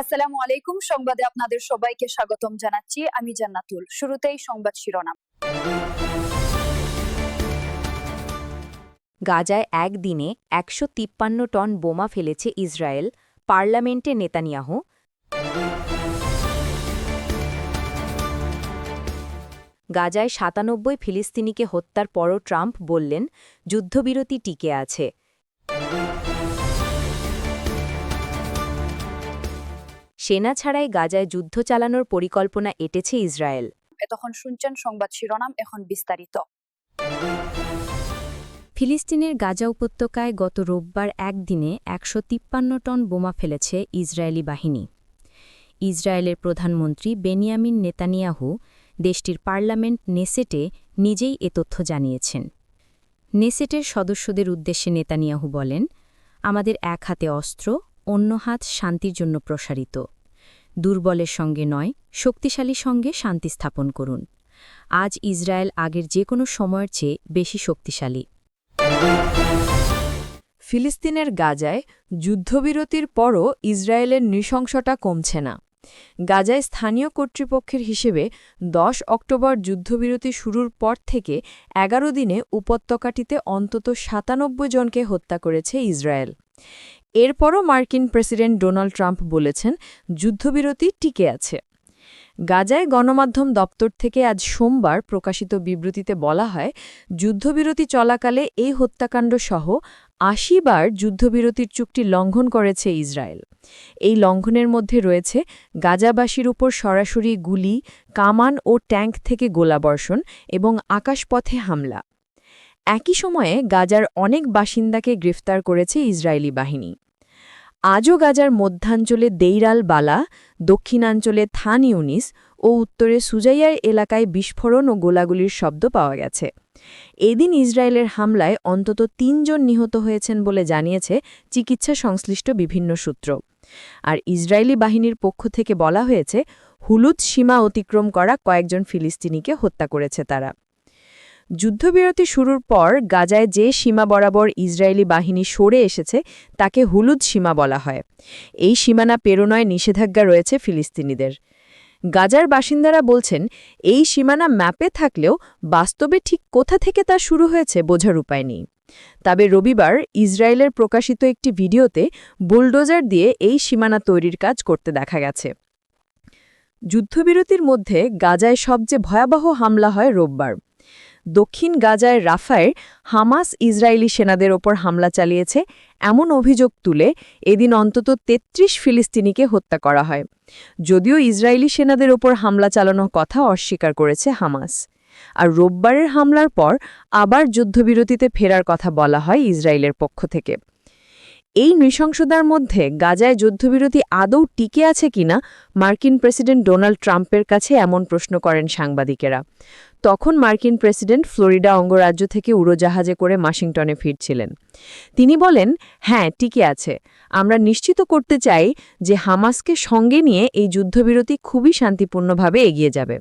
আসসালামু আলাইকুম। সংবাদে আপনাদের সবাইকে স্বাগতম জানাচ্ছি। আমি জান্নাতুল। শুরুতেই সংবাদ শিরোনাম। গাজায় একদিনে একশো তিপ্পান্ন টন বোমা ফেলেছে ইসরায়েল, পার্লামেন্টে নেতানিয়াহু। গাজায় সাতানব্বই ফিলিস্তিনিকে হত্যার পরও ট্রাম্প বললেন, যুদ্ধবিরতি টিকে আছে। সেনা ছাড়াই গাজায় যুদ্ধ চালানোর পরিকল্পনা এটেছে ইসরায়েল। এতক্ষণ শুনছেন সংবাদ শিরোনাম এখন বিস্তারিত। ফিলিস্তিনের গাজা উপত্যকায় গত রোববার একদিনে একশো তিপ্পান্ন টন বোমা ফেলেছে ইসরায়েলি বাহিনী। ইসরায়েলের প্রধানমন্ত্রী বেনিয়ামিন নেতানিয়াহু দেশটির পার্লামেন্ট নেসেটে নিজেই এ তথ্য জানিয়েছেন। নেসেটের সদস্যদের উদ্দেশ্যে নেতানিয়াহু বলেন আমাদের এক হাতে অস্ত্র অন্য হাত শান্তির জন্য প্রসারিত। দুর্বলের সঙ্গে নয়, শক্তিশালী সঙ্গে শান্তি স্থাপন করুন। আজ ইসরায়েল আগের যে কোনো সময়ের চেয়ে বেশি শক্তিশালী। ফিলিস্তিনের গাজায় যুদ্ধবিরতির পরও ইসরায়েলের নৃশংসতা কমছে না। গাজায় স্থানীয় কর্তৃপক্ষের হিসেবে ১০ অক্টোবর যুদ্ধবিরতি শুরুর পর থেকে এগারো দিনে উপত্যকাটিতে অন্তত সাতানব্বই জনকে হত্যা করেছে ইসরায়েল। এরপরও মার্কিন প্রেসিডেন্ট ডোনাল্ড ট্রাম্প বলেছেন, যুদ্ধবিরতি টিকে আছে। গাজায় গণমাধ্যম দপ্তর থেকে আজ সোমবার প্রকাশিত বিবৃতিতে বলা হয়, যুদ্ধবিরতি চলাকালে এই হত্যাকাণ্ড সহ আশি বার যুদ্ধবিরতির চুক্তি লঙ্ঘন করেছে ইসরায়েল। এই লঙ্ঘনের মধ্যে রয়েছে গাজাবাসীর উপর সরাসরি গুলি, কামান ও ট্যাঙ্ক থেকে গোলাবর্ষণ এবং আকাশপথে হামলা। একই সময়ে গাজার অনেক বাসিন্দাকে গ্রেফতার করেছে ইসরায়েলি বাহিনী। আজও গাজার মধ্যাঞ্চলে দেইরাল বালা, দক্ষিণাঞ্চলে থান ইউনিস ও উত্তরে সুজাইয়ার এলাকায় বিস্ফোরণ ও গোলাগুলির শব্দ পাওয়া গেছে। এদিন ইসরায়েলের হামলায় অন্তত তিনজন নিহত হয়েছেন বলে জানিয়েছে চিকিৎসা সংশ্লিষ্ট বিভিন্ন সূত্র। আর ইসরায়েলি বাহিনীর পক্ষ থেকে বলা হয়েছে, হুলুদ সীমা অতিক্রম করা কয়েকজন ফিলিস্তিনিকে হত্যা করেছে তারা। যুদ্ধবিরতি শুরুর পর গাজায় যে সীমা বরাবর ইসরায়েলি বাহিনী সরে এসেছে, তাকে হুলুদ সীমা বলা হয়। এই সীমানা পেরোনয় নিষেধাজ্ঞা রয়েছে ফিলিস্তিনিদের। গাজার বাসিন্দারা বলছেন, এই সীমানা ম্যাপে থাকলেও বাস্তবে ঠিক কোথা থেকে তা শুরু হয়েছে বোঝার উপায় নেই। তবে রবিবার ইসরায়েলের প্রকাশিত একটি ভিডিওতে বুলডোজার দিয়ে এই সীমানা তৈরির কাজ করতে দেখা গেছে। যুদ্ধবিরতির মধ্যে গাজায় সবচেয়ে ভয়াবহ হামলা হয় রোববার। দক্ষিণ গাজায় রাফায় হামাস ইসরায়েলি সেনাদের ওপর হামলা চালিয়েছে এমন অভিযোগ তুলে এদিন অন্তত ৩৩ ফিলিস্তিনিকে হত্যা করা হয়। যদিও ইসরায়েলি সেনাদের ওপর হামলা চালানোর কথা অস্বীকার করেছে হামাস। আর রোববারের হামলার পর আবার যুদ্ধবিরতিতে ফেরার কথা বলা হয় ইসরায়েলের পক্ষ থেকে। এই নৃশংসতার মধ্যে গাজায় যুদ্ধবিরতি আদৌ টিকে আছে কিনা মার্কিন প্রেসিডেন্ট ডোনাল্ড ট্রাম্পের কাছে এমন প্রশ্ন করেন সাংবাদিকেরা। তখন মার্কিন প্রেসিডেন্ট ফ্লোরিডা অঙ্গরাজ্য থেকে উড়োজাহাজে করে ওয়াশিংটনে ফিরছিলেন। তিনি বলেন হ্যাঁ টিকে আছে। আমরা নিশ্চিত করতে চাই যে হামাসকে সঙ্গে নিয়ে এই যুদ্ধবিরতি খুবই শান্তিপূর্ণভাবে এগিয়ে যাবে।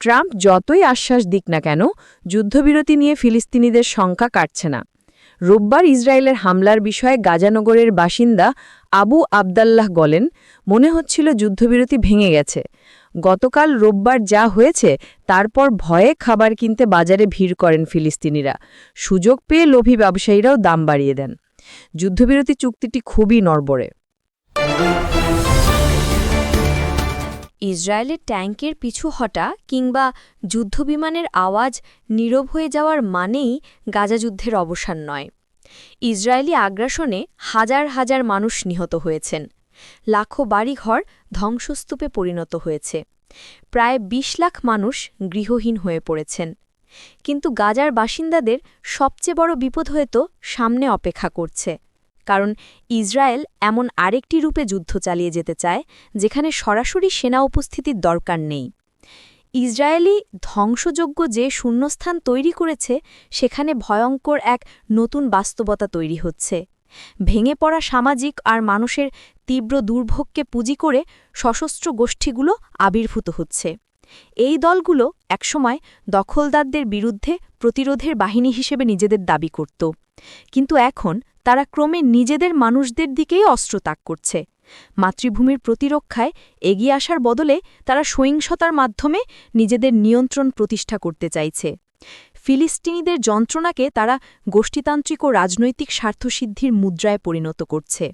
ট্রাম্প যতই আশ্বাস দিক না কেন, যুদ্ধবিরতি নিয়ে ফিলিস্তিনিদের সংখ্যা কাটছে না। রোববার ইসরায়েলের হামলার বিষয়ে গাজানগরের বাসিন্দা আবু আবদাল্লাহ বলেন, মনে হচ্ছিল যুদ্ধবিরতি ভেঙে গেছে। গতকাল রোববার যা হয়েছে, তারপর ভয়ে খাবার কিনতে বাজারে ভিড় করেন ফিলিস্তিনিরা। সুযোগ পেয়ে লোভী ব্যবসায়ীরাও দাম বাড়িয়ে দেন। যুদ্ধবিরতি চুক্তিটি খুবই নড়বড়ে। ইসরায়েলের ট্যাঙ্কের পিছু হটা কিংবা যুদ্ধবিমানের আওয়াজ নীরব হয়ে যাওয়ার মানেই গাজা যুদ্ধের অবসান নয়। ইসরায়েলি আগ্রাসনে হাজার হাজার মানুষ নিহত হয়েছেন। লাখো বাড়িঘর ধ্বংসস্তূপে পরিণত হয়েছে। প্রায় ২০ লাখ মানুষ গৃহহীন হয়ে পড়েছেন। কিন্তু গাজার বাসিন্দাদের সবচেয়ে বড় বিপদ হয়তো সামনে অপেক্ষা করছে। কারণ ইসরায়েল এমন আরেকটি রূপে যুদ্ধ চালিয়ে যেতে চায়, যেখানে সরাসরি সেনা উপস্থিতির দরকার নেই। ইসরায়েলি ধ্বংসযোগ্য যে শূন্যস্থান তৈরি করেছে, সেখানে ভয়ঙ্কর এক নতুন বাস্তবতা তৈরি হচ্ছে। ভেঙে পড়া সামাজিক আর মানুষের তীব্র দুর্ভোগকে পুঁজি করে সশস্ত্র গোষ্ঠীগুলো আবির্ভূত হচ্ছে। এই দলগুলো একসময় দখলদারদের বিরুদ্ধে প্রতিরোধের বাহিনী হিসেবে নিজেদের দাবি করত। কিন্তু এখন তারা ক্রমে নিজেদের মানুষদের দিকেই অস্ত্র তাক করছে। মাতৃভূমির প্রতিরক্ষায় এগিয়ে আসার বদলে তারা সহিংসতার মাধ্যমে নিজেদের নিয়ন্ত্রণ প্রতিষ্ঠা করতে চাইছে। ফিলিস্তিনিদের যন্ত্রণাকে তারা গোষ্ঠীতান্ত্রিক ও রাজনৈতিক স্বার্থসিদ্ধির মুদ্রায় পরিণত করছে।